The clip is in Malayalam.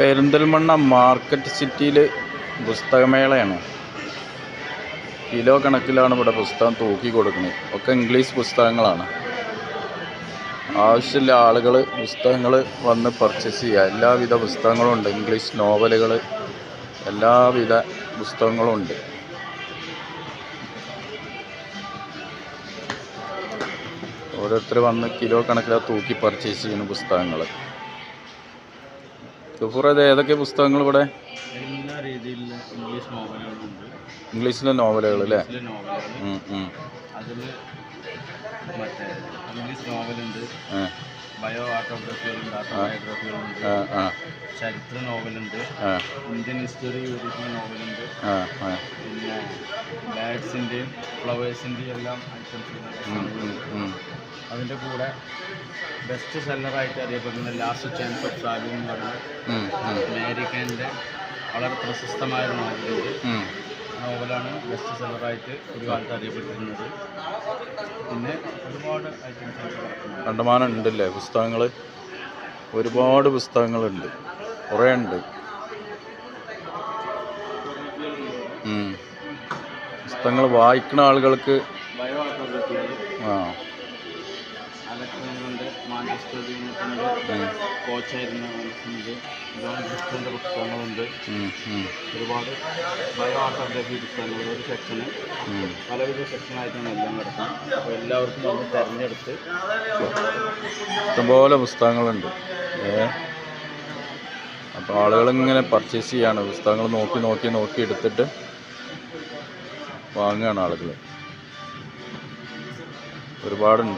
പെരിന്തൽമണ്ണ മാർക്കറ്റ് സിറ്റിയിൽ പുസ്തകമേളയാണ്. കിലോ കണക്കിലാണ് ഇവിടെ പുസ്തകം തൂക്കി കൊടുക്കുന്നത്. ഒക്കെ ഇംഗ്ലീഷ് പുസ്തകങ്ങളാണ്. ആവശ്യമില്ല ആളുകൾ പുസ്തകങ്ങൾ വന്ന് പർച്ചേസ് ചെയ്യുക. എല്ലാവിധ പുസ്തകങ്ങളും ഉണ്ട്. ഇംഗ്ലീഷ് നോവലുകൾ എല്ലാവിധ പുസ്തകങ്ങളും ഉണ്ട്. ഓരോരുത്തർ വന്ന് കിലോ കണക്കിലാണ് തൂക്കി പർച്ചേസ് ചെയ്യുന്ന പുസ്തകങ്ങൾ. ഗഫൂർ അത് ഏതൊക്കെ പുസ്തകങ്ങൾ ഇവിടെ? എല്ലാ രീതിയിലുള്ള ഇംഗ്ലീഷ് നോവലുകളുണ്ട്. ഇംഗ്ലീഷിലെ നോവലുകൾ അല്ലേ. അതിൽ മറ്റേ ഇംഗ്ലീഷ് നോവലുണ്ട്. ബയോ ഓട്ടോഗ്രഫികളുണ്ട് ഓട്ടോബയോഗ്രഫികളുണ്ട് ചരിത്ര നോവലുണ്ട്. Indian history നോവലുണ്ട്. പിന്നെ ബാഗ്സിന്റെയും ഫ്ലവേഴ്സിന്റെയും എല്ലാം ഐറ്റംസ്. അതിന്റെ കൂടെ ബെസ്റ്റ് സെല്ലറായിട്ട് അറിയപ്പെടുന്ന ലാസ്റ്റ് ചാൻസ് ഓഫ് സാലു എന്ന് പറഞ്ഞ അമേരിക്കന്റെ വളരെ പ്രശസ്തമായ ഒരു നോവലുണ്ട്. നോവലാണ് ബെസ്റ്റ് സെല്ലറായിട്ട് ഒരു കാലത്ത് അറിയപ്പെട്ടിരുന്നത്. പിന്നെ ഒരുപാട് ഐറ്റംസ് കണ്ടമാനം ഉണ്ടല്ലേ പുസ്തകങ്ങൾ ഒരുപാട് പുസ്തകങ്ങളുണ്ട്. കുറേ ഉണ്ട്. പുസ്തകങ്ങൾ വായിക്കുന്ന ആളുകൾക്ക് ബയോ ആ അലക്സുണ്ട് മാഞ്ചസ്റ്റർ യൂണിറ്റിന്റെ കോച്ചായിരുന്ന മനസ്സുണ്ട് ജോൺ ക്രിസ്റ്റിന്റെ പുസ്തകങ്ങളുണ്ട് ഒരുപാട് ബയോ ഓട്ടോഗ്രഫി പുസ്തകങ്ങൾ ഒരു സെക്ഷന് പലവിധ സെക്ഷനായിട്ടാണ് എല്ലാം കിടക്കുന്നത് അപ്പോൾ എല്ലാവർക്കും വന്ന് തിരഞ്ഞെടുത്ത് ഇഷ്ടംപോലെ പുസ്തകങ്ങളുണ്ട്. അപ്പോൾ ആളുകളിങ്ങനെ പർച്ചേസ് ചെയ്യാണ്. പുസ്തകങ്ങൾ നോക്കി നോക്കി നോക്കി എടുത്തിട്ട് വാങ്ങുകയാണ് ആളുകൾ ഒരുപാടുണ്ട്.